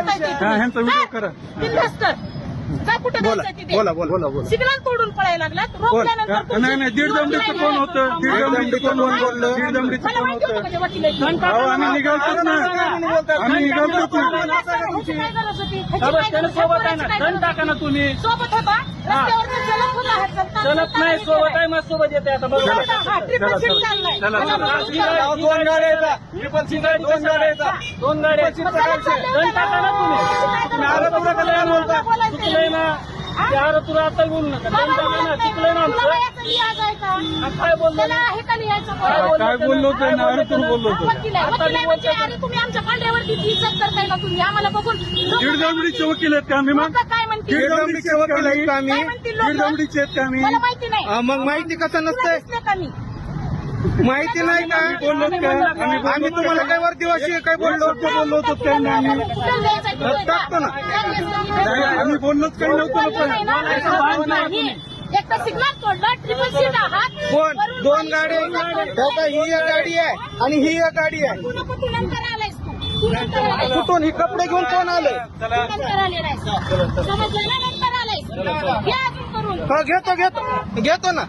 बोलताय ते हा, ह्यांचा व्हिडिओ करा. बिनधास्त. जा कुठं बोला जायचं तिथे? बोला बोला बोला सिग्नल तोडून पळायला लागलात. रोखल्यानंतर हा, नाही नाही दीड दमडीचं कोण होतं? दीड दमडीचं कोण बोललं? दीड दमडीचं मला कोण माहिती होतं? होतं? अहो आम्ही निघालतोच ना. आम्ही निघालतोच ना. ह्याची काय गरज होती? ह्याची बाबा, काय त्याला गरज सोबत आहे ना. दण टाका ना होती? तुम्ही. सोबत होता. रस्त्यावर होता चलता- नाही सोबत. आहे मग सोबत येते आता बघा हा. दोन गाड्या दोन गाड्या दोन टाका ना तुम्ही? तुम्ही नाही बोलता. चुकलंय ना? ते आलं तुला आता बोलू नका. टाका ना? चुकलंय ना आमचं? काय बोललो? काय? बोललो काय बोललो ना तुम्ही आमच्या पांढऱ्यावरती इज्जत करताय का तुम्ही? आम्हाला बघून दीड दमडीचे वकील आहेत का आम्ही मग? लोकं काय म्हणतील दीड दमडीचे वकील आहेत का आम्ही? दमडीचे आहेत का आम्ही? मला माहिती नाही. हा, मग माहिती कसं तुला नसतंय? दिसले का मी? माहिती नाही का? बोललो का आम्ही तुम्हाला काय वर दिवशी काय बोललो बोललो बोललो होतो काय नाही आम्ही. कुठं. टाकतो ना. नाही, आम्ही बोललोच काही नव्हतं नाही, ना? नाही, नाही, नाही. एक तर सिग्नल तोडलं ट्रिपल सीट आहात कोण? वरून दोन गाड्या हो का, ही एक गाडी आहे आणि ही एक गाडी आहे. नंतर आलायस? कुठून? ही कपडे घेऊन कोण आलंय? तू नंतर आलेला आहेस. समजलं ना नंतर आलायस घ्या अजून करून हो घेतो घेतो. घेतो ना.